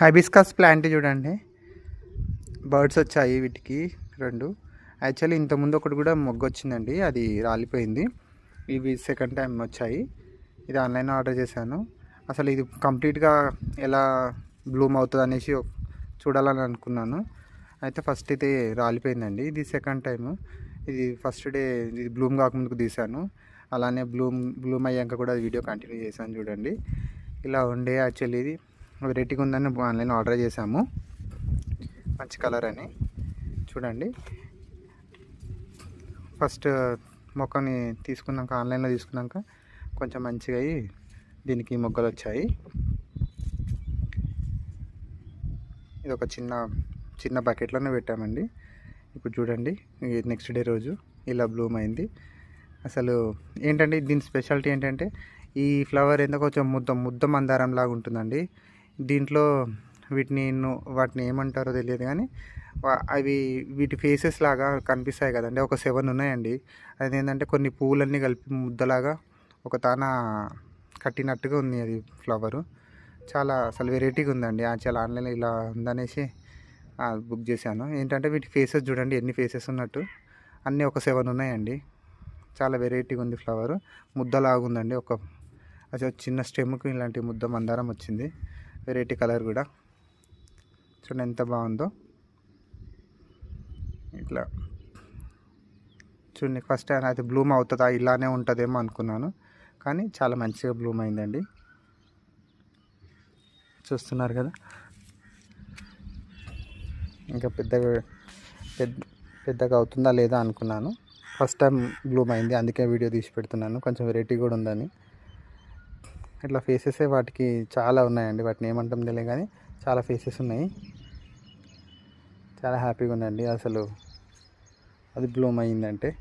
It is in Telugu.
హైబిస్కస్ ప్లాంట్ చూడండి. బర్డ్స్ వచ్చాయి వీటికి రెండు. యాక్చువల్లీ ఇంతకుముందు ఒకటి కూడా మొగ్గ వచ్చిందండి. అది రాలిపోయింది. ఇవి సెకండ్ టైం వచ్చాయి. ఇది ఆన్లైన్ ఆర్డర్ చేశాను. అసలు ఇది కంప్లీట్గా ఎలా బ్లూమ్ అవుతుంది అనేసి చూడాలని అనుకున్నాను. అయితే ఫస్ట్ అయితే రాలిపోయిందండి. ఇది సెకండ్ టైం ఇది ఫస్ట్ డే ఇది బ్లూమ్ కాకముందుకు తీశాను. అలానే బ్లూమ్ బ్లూమ్ అయ్యాక కూడా వీడియో కంటిన్యూ చేశాను చూడండి. ఇలా ఉండే యాక్చువల్లీ ఇది. వెరైటీగా ఉందని ఆన్లైన్ ఆర్డర్ చేశాము. మంచి కలర్ అని చూడండి. ఫస్ట్ మొక్కని తీసుకున్నాక ఆన్లైన్లో తీసుకున్నాక కొంచెం మంచిగా అయ్యి దీనికి మొగ్గలు వచ్చాయి ఇది ఒక చిన్న చిన్న బకెట్లోనే పెట్టామండి. ఇప్పుడు చూడండి నెక్స్ట్ డే రోజు ఇలా బ్లూమ్ అయింది అసలు ఏంటంటే దీని స్పెషాలిటీ ఏంటంటే ఈ ఫ్లవర్ ఏందో కొంచెం ముద్ద ముద్ద మందారం లాగా ఉంటుందండి దీంట్లో వీటిని వాటిని ఏమంటారో తెలియదు కానీ అవి వీటి ఫేసెస్ లాగా కనిపిస్తాయి కదండి. ఒక సెవెన్ ఉన్నాయండి. అదేంటంటే కొన్ని పువ్వులన్నీ కలిపి ముద్దలాగా ఒక తాన కట్టినట్టుగా ఉంది అది ఫ్లవరు చాలా అసలు వెరైటీగా ఉందండి. చాలా ఆన్లైన్లో ఇలా ఉందనేసి బుక్ చేశాను. ఏంటంటే వీటి ఫేసెస్ చూడండి ఎన్ని ఫేసెస్ ఉన్నట్టు. అన్నీ ఒక సెవెన్ ఉన్నాయండి. చాలా వెరైటీగా ఉంది ఫ్లవర్ ముద్దలాగా ఉందండి. ఒక అసలు చిన్న స్టెమ్కి ఇలాంటి ముద్ద మందారం వచ్చింది. వెరైటీ కలర్ కూడా. చూడండి ఎంత బాగుందో. ఇట్లా. చూడండి ఫస్ట్ టైం అయితే బ్లూమ్ అవుతుందా ఇలానే ఉంటుందేమో అనుకున్నాను. కానీ చాలా మంచిగా బ్లూమ్ అయిందండి. చూస్తున్నారు కదా. ఇంకా పెద్దగా పెద్ద పెద్దగా అవుతుందా లేదా అనుకున్నాను. ఫస్ట్ టైం బ్లూమ్ అయింది అందుకే వీడియో తీసి పెడుతున్నాను. కొంచెం వెరైటీ కూడా ఉందని. ఇట్లా ఫేసెస్ వాటికి చాలా ఉన్నాయండి. వాటిని ఏమంటాం తెలియదు కానీ చాలా ఫేసెస్ ఉన్నాయి. చాలా హ్యాపీగా ఉందండి. అసలు అది బ్లూమ్ అయిందంటే.